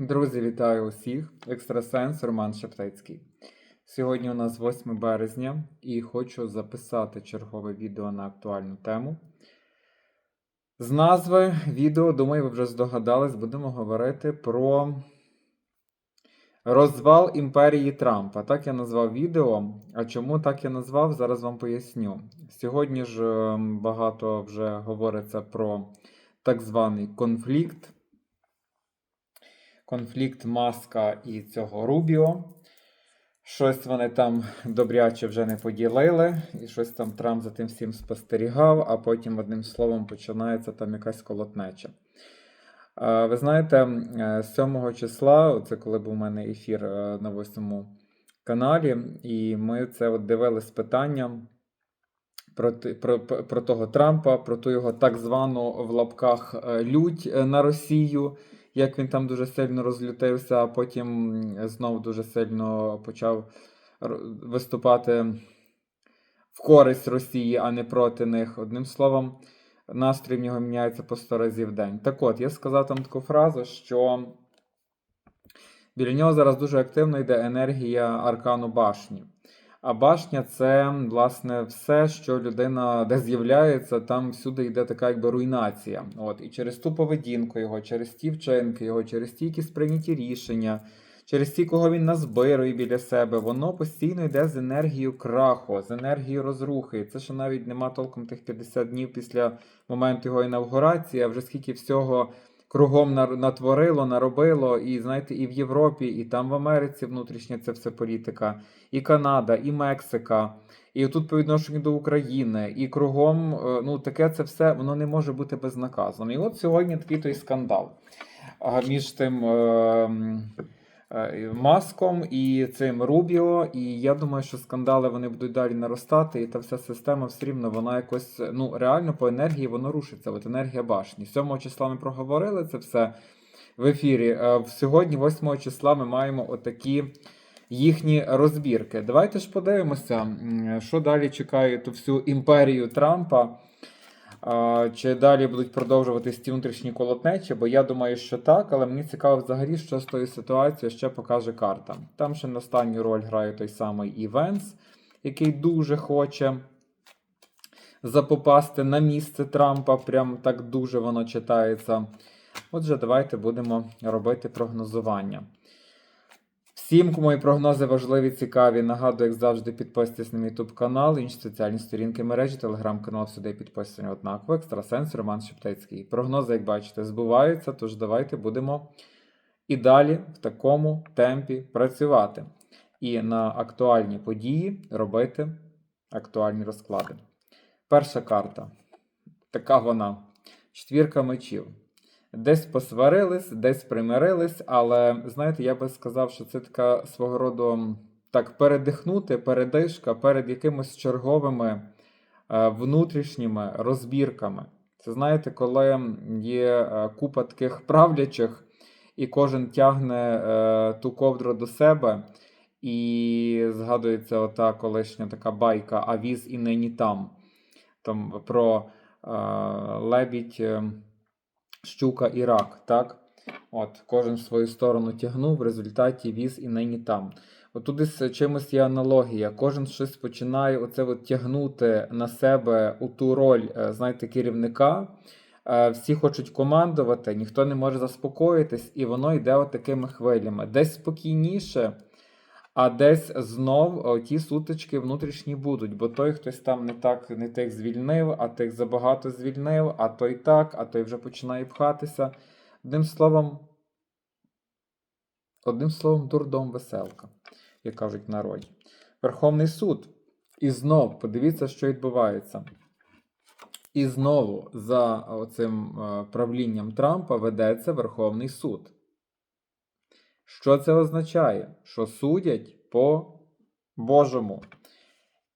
Друзі, вітаю усіх! Екстрасенс Роман Шептицький. Сьогодні у нас 8 березня і хочу записати чергове відео на актуальну тему. З назви відео, думаю, ви вже здогадались, будемо говорити про розвал імперії Трампа. Так я назвав відео. А чому так я назвав, зараз вам поясню. Сьогодні ж ем, багато вже говориться про так званий конфлікт конфлікт Маска і цього Рубіо. Щось вони там добряче вже не поділили, і щось там Трамп за тим всім спостерігав, а потім, одним словом, починається там якась колотнеча. Е, Ви знаєте, е, 7 числа, це коли був у мене ефір е, на 8 каналі, і ми це от дивились питання про, про, про того Трампа, про ту його так звану в лапках е, лють е, на Росію як він там дуже сильно розлютився, а потім м, знов дуже сильно почав виступати в користь Росії, а не проти них. Одним словом, настрій в нього міняється по 100 разів в день. Так от, я сказав там таку фразу, що біля нього зараз дуже активно йде енергія аркану башні. А башня це, власне, все, що людина де з'являється, там всюди йде така якби руйнація. От, і через ту поведінку його, через ті вчинки його, через ті якісь прийняті рішення, через ті, кого він назбирує біля себе, воно постійно йде з енергією краху, з енергією розрухи. Це ще навіть нема толком тих 50 днів після моменту його інавгурації, а вже скільки всього кругом натворило, наробило, і знаєте, і в Європі, і там в Америці внутрішня це все політика, і Канада, і Мексика, і тут по відношенню до України, і кругом, е, ну таке це все воно не може бути безнаказано. І от сьогодні такий той скандал між тим. Е, Маском і цим Рубіо, і я думаю, що скандали вони будуть далі наростати, і та вся система все рівно вона якось ну реально по енергії воно рушиться. От енергія башні. 7 числа ми проговорили це все в ефірі. Е, Сьогодні, 8 числа, ми маємо отакі їхні розбірки. Давайте ж подивимося, що далі чекає ту всю імперію Трампа. Чи далі будуть продовжуватись ті внутрішні колотнечі? Бо я думаю, що так, але мені цікаво взагалі, що з тою ситуацією ще покаже карта. Там ще на останню роль грає той самий Івенс, який дуже хоче запопасти на місце Трампа. Прям так дуже воно читається. Отже, давайте будемо робити прогнозування. Всім, кому і прогнози важливі, цікаві, нагадую, як завжди, підписуйтесь на мій YouTube канал, інші соціальні сторінки мережі, телеграм-канал сюди підписані однаково. Екстрасенс Роман Шептицький. Прогнози, як бачите, збуваються, тож давайте будемо і далі в такому темпі працювати. І на актуальні події робити актуальні розклади. Перша карта. Така вона. Четвірка мечів. Десь посварились, десь примирились, але знаєте, я би сказав, що це така свого роду так передихнути, передишка перед якимось черговими е, внутрішніми розбірками. Це знаєте, коли є е, купа таких правлячих, і кожен тягне е, ту ковдру до себе, і згадується ота колишня така байка А віз і нині там. Там про е, лебідь. Щука і рак, так? От, кожен в свою сторону тягнув, в результаті віз і нині там. От туди з чимось є аналогія. Кожен щось починає оце от тягнути на себе у ту роль, е, знаєте, керівника. Е, Всі хочуть командувати, ніхто не може заспокоїтись, і воно йде от такими хвилями. Десь спокійніше, а десь знов ті сутички внутрішні будуть, бо той хтось там не так не тих звільнив, а тих забагато звільнив, а той так, а той вже починає пхатися. Одним словом, одним словом, дурдом веселка, як кажуть народі. Верховний суд. І знов подивіться, що відбувається. І знову за оцим е, правлінням Трампа ведеться Верховний суд. Що це означає? Що судять по Божому.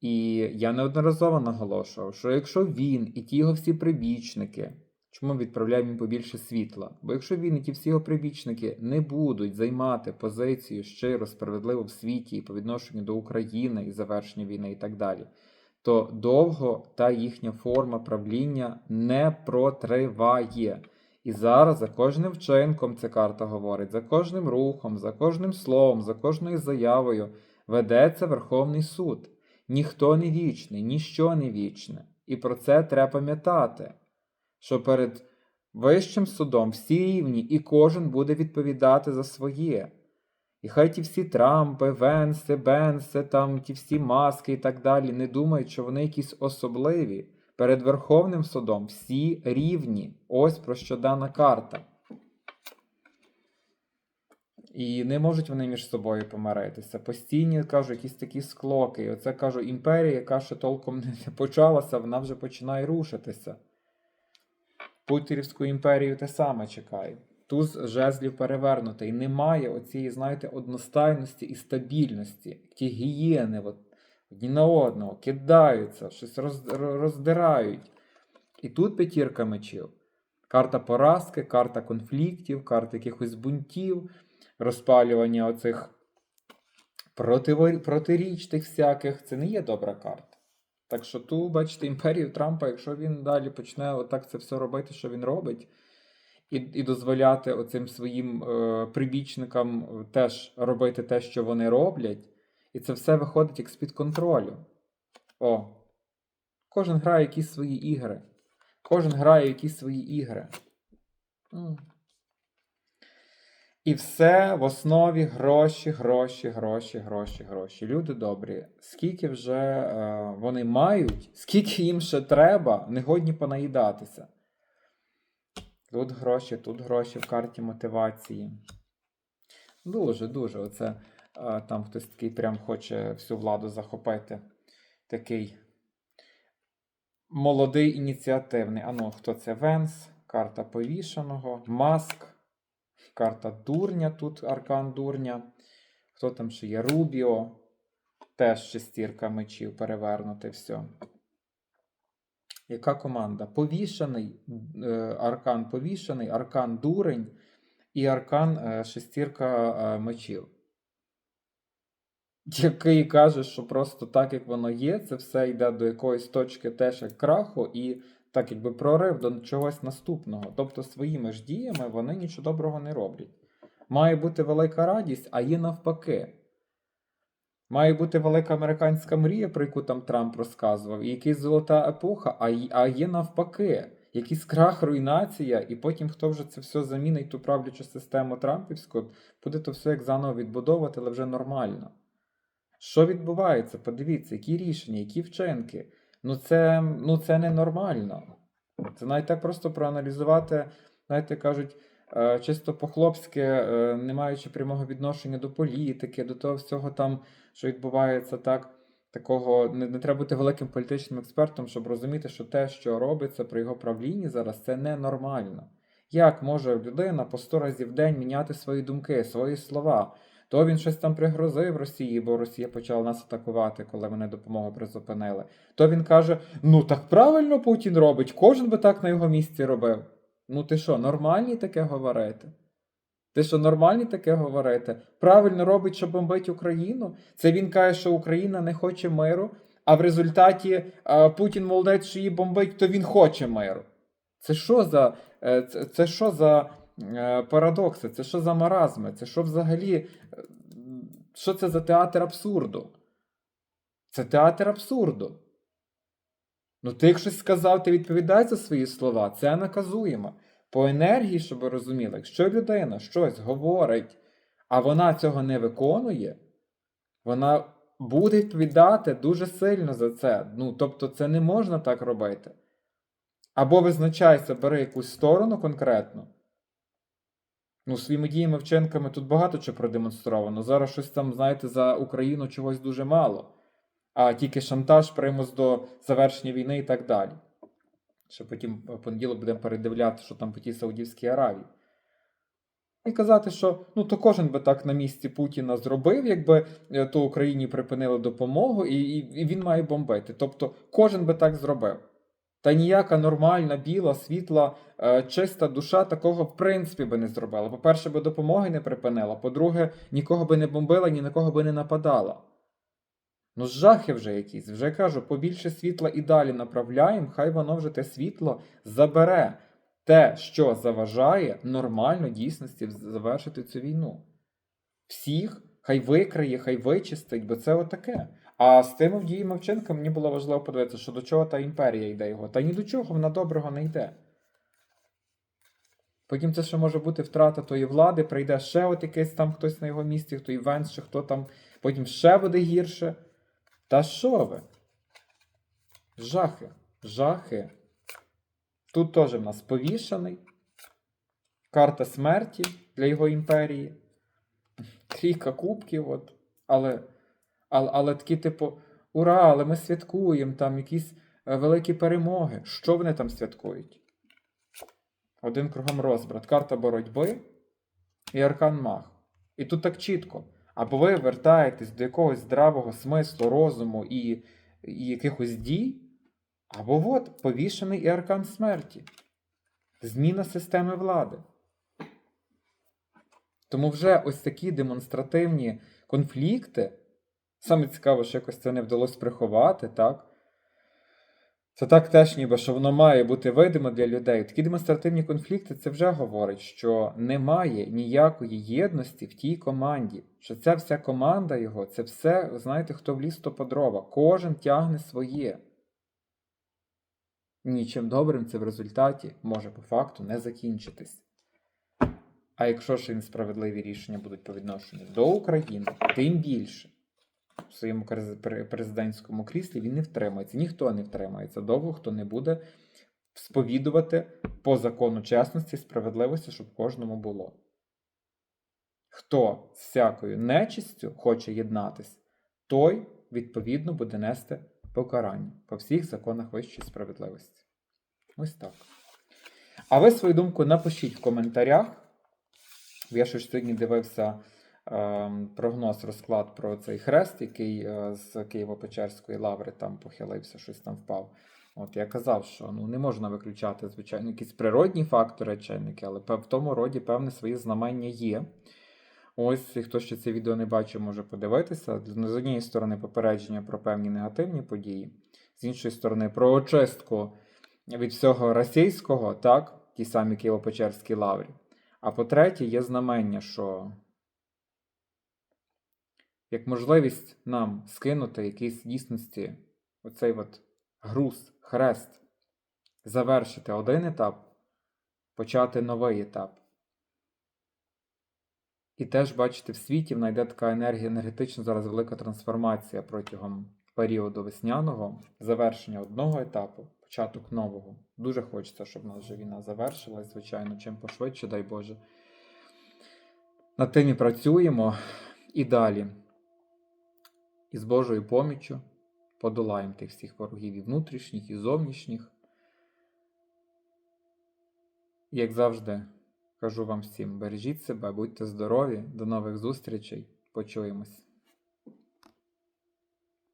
І я неодноразово наголошував, що якщо він і ті його всі прибічники, чому відправляємо їм побільше світла? Бо якщо він і ті всі його прибічники не будуть займати позицію щиро, справедливо в світі і по відношенню до України і завершення війни і так далі, то довго та їхня форма правління не протриває. І зараз за кожним вчинком ця карта говорить, за кожним рухом, за кожним словом, за кожною заявою ведеться Верховний суд. Ніхто не вічний, ніщо не вічне. І про це треба пам'ятати, що перед Вищим судом всі рівні, і кожен буде відповідати за своє. І хай ті всі Трампи, Венси, Бенси, там ті всі маски і так далі не думають, що вони якісь особливі. Перед Верховним судом всі рівні. Ось про що дана карта. І не можуть вони між собою помиритися. Постійні кажу, якісь такі склоки. І оце кажу, імперія, яка ще толком не почалася, вона вже починає рушитися. Путірівську імперію те саме чекає. Туз жезлів перевернутий. Немає оцієї, знаєте, одностайності і стабільності. Ті гієни от, одні на одного кидаються, щось роз, роздирають. І тут п'ятірка мечів. Карта поразки, карта конфліктів, карта якихось бунтів, розпалювання оцих противо- протиріч тих всяких. Це не є добра карта. Так що тут, бачите, імперію Трампа, якщо він далі почне отак це все робити, що він робить, і, і дозволяти оцим своїм е, прибічникам теж робити те, що вони роблять, і це все виходить як з-під контролю. О, кожен грає якісь свої ігри. Кожен грає якісь свої ігри. І все в основі гроші, гроші, гроші, гроші, гроші. Люди добрі. Скільки вже е, вони мають, скільки їм ще треба, не годні понаїдатися. Тут гроші, тут гроші в карті мотивації. Дуже, дуже. Оце там хтось такий прям хоче всю владу захопити. Такий молодий ініціативний. Ану, хто це Венс? Карта повішеного, Маск. Карта дурня, тут аркан дурня. Хто там ще є? Рубіо. Теж шестірка мечів перевернути все. Яка команда? Повішений, е, аркан повішений, аркан дурень і аркан е, шестірка е, мечів. Який каже, що просто так, як воно є, це все йде до якоїсь точки теж як краху, і так якби прорив до чогось наступного. Тобто своїми ж діями вони нічого доброго не роблять. Має бути велика радість, а є навпаки. Має бути велика американська мрія, про яку там Трамп розказував, і якась золота епоха, а, є навпаки. Якийсь крах, руйнація, і потім хто вже це все замінить ту правлячу систему Трампівську, буде то все як заново відбудовувати, але вже нормально. Що відбувається? Подивіться, які рішення, які вчинки. Ну це, ну це ненормально. Це навіть так просто проаналізувати, знаєте, кажуть, е, чисто по-хлопськи, е, не маючи прямого відношення до політики, до того всього там, що відбувається так. Такого не, не треба бути великим політичним експертом, щоб розуміти, що те, що робиться при його правлінні зараз, це ненормально. Як може людина по 100 разів в день міняти свої думки, свої слова? То він щось там пригрозив Росії, бо Росія почала нас атакувати, коли вони допомогу призупинили. То він каже: ну так правильно Путін робить, кожен би так на його місці робив. Ну ти що, нормальні таке говорити? Ти що, нормальні таке говорити? Правильно робить, що бомбить Україну? Це він каже, що Україна не хоче миру, а в результаті е, Путін молодець, що її бомбить, то він хоче миру. Це що за, е, це, це що за парадокси? Це що за маразми? Це що взагалі? е, Що це за театр абсурду? Це театр абсурду. Ну, ти як щось сказав, ти відповідай за свої слова. Це наказуємо. По енергії, щоб ви розуміли, якщо людина щось говорить, а вона цього не виконує, вона буде відповідати дуже сильно за це. Ну, тобто, це не можна так робити. Або визначайся, бери якусь сторону конкретну. Ну, своїми діями, вчинками тут багато чого продемонстровано. Зараз щось там, знаєте, за Україну чогось дуже мало, а тільки шантаж, примус до завершення війни і так далі. Ще потім понеділок будемо передивляти, що там по тій Саудівській Аравії. І казати, що ну то кожен би так на місці Путіна зробив, якби е, то Україні припинили допомогу, і, і він має бомбити. Тобто кожен би так зробив. Та ніяка нормальна, біла, світла, е, чиста душа такого в принципі би не зробила. По-перше, би допомоги не припинила. По-друге, нікого би не бомбила, ні на кого би не нападала. Ну, жахи вже якісь. Вже кажу, побільше світла і далі направляємо, хай воно вже те світло забере. те, що заважає нормально дійсності завершити цю війну. Всіх хай викриє, хай вичистить, бо це отаке. А з тими діями вчинками мені було важливо подивитися, що до чого та імперія йде його. Та ні до чого вона доброго не йде. Потім це ще може бути втрата тої влади, прийде ще от якийсь там хтось на його місці, хто Івенс, чи хто там, потім ще буде гірше. Та що ви? Жахи, жахи. Тут теж в нас повішаний. Карта смерті для його імперії. Трійка кубків, от. Але, але, але такі, типу, ура, але ми святкуємо там якісь е, великі перемоги. Що вони там святкують? Один кругом розбрат. Карта боротьби і аркан маг. І тут так чітко. Або ви вертаєтесь до якогось здравого смислу, розуму і, і якихось дій, або от повішений і аркан смерті. Зміна системи влади. Тому вже ось такі демонстративні конфлікти. Саме цікаво, що якось це не вдалося приховати, так? Це так теж, ніби що воно має бути видимо для людей. Такі демонстративні конфлікти це вже говорить, що немає ніякої єдності в тій команді. Що ця вся команда його, це все, знаєте, хто в ліс, то по дрова. Кожен тягне своє. Нічим добрим це в результаті може по факту не закінчитись. А якщо ж і несправедливі рішення будуть по відношенню до України, тим більше в своєму президентському кріслі він не втримається. Ніхто не втримається довго, хто не буде сповідувати по закону чесності, справедливості, щоб кожному було. Хто з всякою нечистю хоче єднатись, той, відповідно, буде нести покарання по всіх законах вищої справедливості. Ось так. А ви свою думку напишіть в коментарях. Я щось сьогодні дивився прогноз, розклад про цей хрест, який е, з Києво-Печерської лаври там похилився, щось там впав. От я казав, що ну не можна виключати, звичайно, якісь природні фактори чинники, але в тому роді певне свої знамення є. Ось, хто ще це відео не бачив, може подивитися. З однієї сторони, попередження про певні негативні події, з іншої сторони, про очистку від всього російського, так, ті самі Києво-Печерські лаврі. А по-третє, є знамення, що як можливість нам скинути якийсь дійсності оцей от груз, хрест, завершити один етап, почати новий етап. І теж, бачите, в світі знайде така енергія енергетична зараз велика трансформація протягом періоду весняного, завершення одного етапу, початок нового. Дуже хочеться, щоб у нас вже війна завершилась, звичайно, чим пошвидше, дай Боже. Над тим і працюємо і далі. І з Божою поміччю подолаємо тих всіх ворогів і внутрішніх, і зовнішніх. І, як завжди, кажу вам всім: бережіть себе, будьте здорові, до нових зустрічей, почуємось.